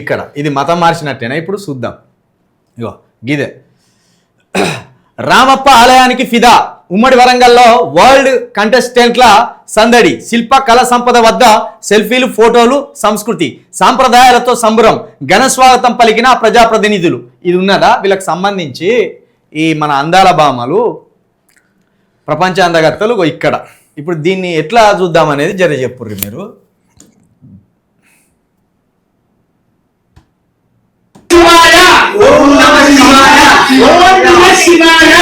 ఇక్కడ. ఇది మతం మార్చినట్టేనా? ఇప్పుడు చూద్దాం. ఇగో గిదే. రామప్ప ఆలయానికి ఫిదా. ఉమ్మడి వరంగల్లో వరల్డ్ కంటెస్టెంట్ల సందడి. శిల్ప కళ సంపద వద్ద సెల్ఫీలు ఫోటోలు సంస్కృతి. సాంప్రదాయాలతో సంబరం. ఘన స్వాగతం పలికిన ప్రజాప్రతినిధులు. ఇది ఉన్నదా? వీళ్ళకి సంబంధించి ఈ మన అందాల భామలు ప్రపంచ అందగత్తలు ఇక్కడ. ఇప్పుడు దీన్ని ఎట్లా చూద్దామనేది జర చెప్పుర్రి మీరు శివాయ ఓం నమ శివాయ ఓం నమ శివాయ.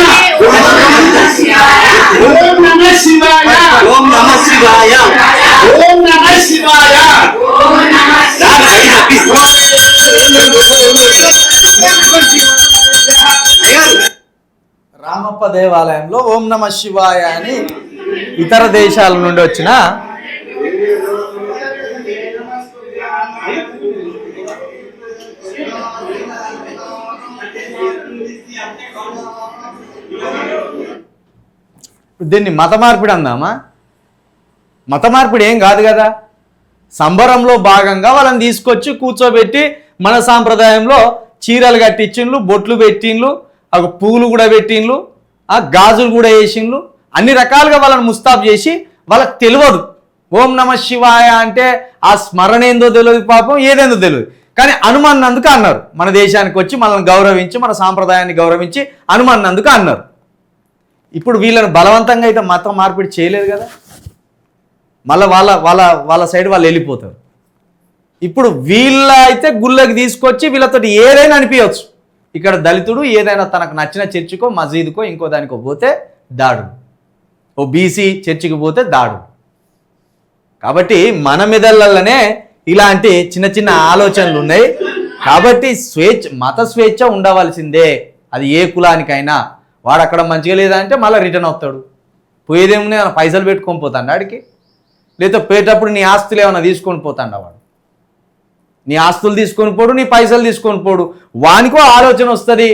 ఓం నమ శివాయ. ఓం నమ శివాయ. ఓం నమ శివాయ. రామప్ప దేవాలయంలో ఓం నమ శివాయ అని ఇతర దేశాల నుండి వచ్చిన దీన్ని మత మార్పిడి అందామా? మత మార్పిడి ఏం కాదు కదా. సంబరంలో భాగంగా వాళ్ళని తీసుకొచ్చి కూర్చోబెట్టి మన సాంప్రదాయంలో చీరలు కట్టించిండ్లు బొట్లు పెట్టిండ్లు ఒక పూలు కూడా పెట్టిండ్లు ఆ గాజులు కూడా వేసిండ్లు. అన్ని రకాలుగా వాళ్ళని ముస్తాబ్ చేసి వాళ్ళకి తెలియదు. ఓం నమ శివాయ అంటే ఆ స్మరణ ఏందో తెలియదు పాపం ఏదేందో తెలియదు. కానీ అనుమాన్నందుకు అన్నారు. మన దేశానికి వచ్చి మనల్ని గౌరవించి మన సాంప్రదాయాన్ని గౌరవించి అనుమాన్నందుకు అన్నారు. ఇప్పుడు వీళ్ళని బలవంతంగా అయితే మతం మార్పిడి చేయలేదు కదా. మళ్ళీ వాళ్ళ వాళ్ళ వాళ్ళ సైడ్ వాళ్ళు వెళ్ళిపోతారు. ఇప్పుడు వీళ్ళ అయితే గుళ్ళకి తీసుకొచ్చి వీళ్ళతో ఏదైనా అనిపించవచ్చు ఇక్కడ దళితుడు ఏదైనా తనకు నచ్చిన చర్చికో మసీదుకో ఇంకో దానికో పోతే దాడు. ఓ బీసీ చర్చికి పోతే దాడు. కాబట్టి మన మెదళ్ళలోనే ఇలాంటి చిన్న చిన్న ఆలోచనలు ఉన్నాయి. కాబట్టి స్వేచ్ఛ మత స్వేచ్ఛ ఉండవలసిందే. అది ఏ కులానికైనా. వాడు అక్కడ మంచిగా లేదంటే మళ్ళీ రిటర్న్ అవుతాడు. పోయేదేముంది ఏమైనా పైసలు పెట్టుకొని పోతాడు ఆడికి? లేదా పోయేటప్పుడు నీ ఆస్తులు ఏమైనా తీసుకొని పోతాడు వాడు? నీ ఆస్తులు తీసుకొని పోడు నీ పైసలు తీసుకొని పోడు. వానికో ఆలోచన వస్తుంది.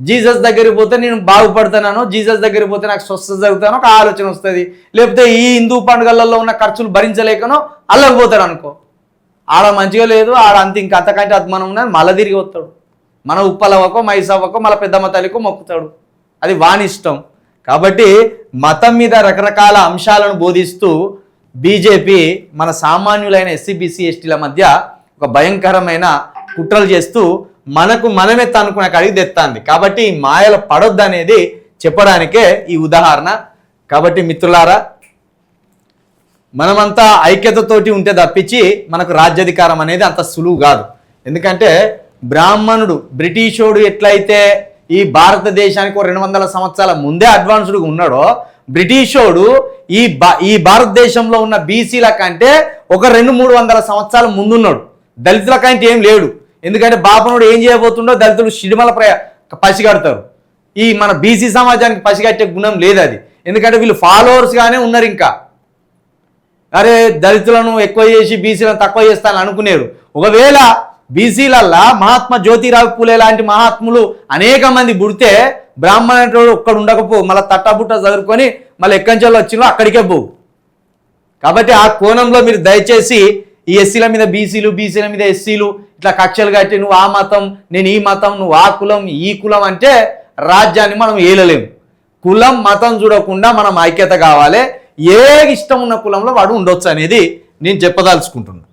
జీసస్ దగ్గరికి పోతే నేను బాగుపడతానో జీసస్ దగ్గరికి పోతే నాకు స్వస్థత జరుగుతానో ఒక ఆలోచన వస్తుంది. లేకపోతే ఈ హిందూ పండుగలలో ఉన్న ఖర్చులు భరించలేకనో అల్లకపోతాడు అనుకో. ఆడ మంచిగా లేదు ఆడ అంత ఇంకా అంతకంటే అద్మానం ఉన్నది మళ్ళీ తిరిగి వస్తాడు. మన ఉప్పలవ్వకో మైసవ్వకో మళ్ళీ పెద్దమ్మ తల్లికో మొక్కుతాడు. అది వాని ఇష్టం కాబట్టి మతం మీద రకరకాల అంశాలను బోధిస్తూ బీజేపీ మన సామాన్యులైన ఎస్సీ బీసీ ఎస్టీల మధ్య ఒక భయంకరమైన కుట్రలు చేస్తూ మనకు మనమే తనుకునే అడిగి తెస్తాంది కాబట్టి ఈ మాయలు పడొద్దు అనేది చెప్పడానికే ఈ ఉదాహరణ. కాబట్టి మిత్రులారా మనమంతా ఐక్యతతోటి ఉంటే తప్పించి మనకు రాజ్యాధికారం అనేది అంత సులువు కాదు. ఎందుకంటే బ్రాహ్మణుడు బ్రిటిషోడు ఎట్లయితే ఈ భారతదేశానికి ఒక రెండు వందల సంవత్సరాల ముందే అడ్వాన్స్డ్గా ఉన్నాడో బ్రిటిషోడు ఈ ఈ భారతదేశంలో ఉన్న బీసీల కంటే ఒక రెండు మూడు వందల సంవత్సరాల ముందున్నాడు. దళితుల కంటే ఏం లేడు. ఎందుకంటే బాపనుడు ఏం చేయబోతుండో దళితులు సిడిమల ప్రయ పసిగడతారు. ఈ మన బీసీ సమాజానికి పసిగట్టే గుణం లేదు అది. ఎందుకంటే వీళ్ళు ఫాలోవర్స్గానే ఉన్నారు ఇంకా. అరే దళితులను ఎక్కువ చేసి బీసీలను తక్కువ చేస్తానని అనుకునేరు. ఒకవేళ బీసీలల్లా మహాత్మా జ్యోతిరావు పూలే లాంటి మహాత్ములు అనేక మంది పుడితే బ్రాహ్మణుడు ఒక్కడు ఉండకపో మళ్ళీ తట్టబుట్ట చదువుకొని మళ్ళీ ఎక్కంచెల్లో వచ్చినో అక్కడికే పోవు కాబట్టి ఆ కోణంలో మీరు దయచేసి ఈ ఎస్సీల మీద బీసీలు బీసీల మీద ఎస్సీలు ఇట్లా కక్షలు కట్టి నువ్వు ఆ మతం నేను ఈ మతం నువ్వు ఆ కులం ఈ కులం అంటే రాజ్యాన్ని మనం ఏలలేము. కులం మతం చూడకుండా మనం ఐక్యత కావాలి. ఏ ఇష్టం ఉన్న కులంలో వాడు ఉండొచ్చు అనేది నేను చెప్పదలుచుకుంటున్నాను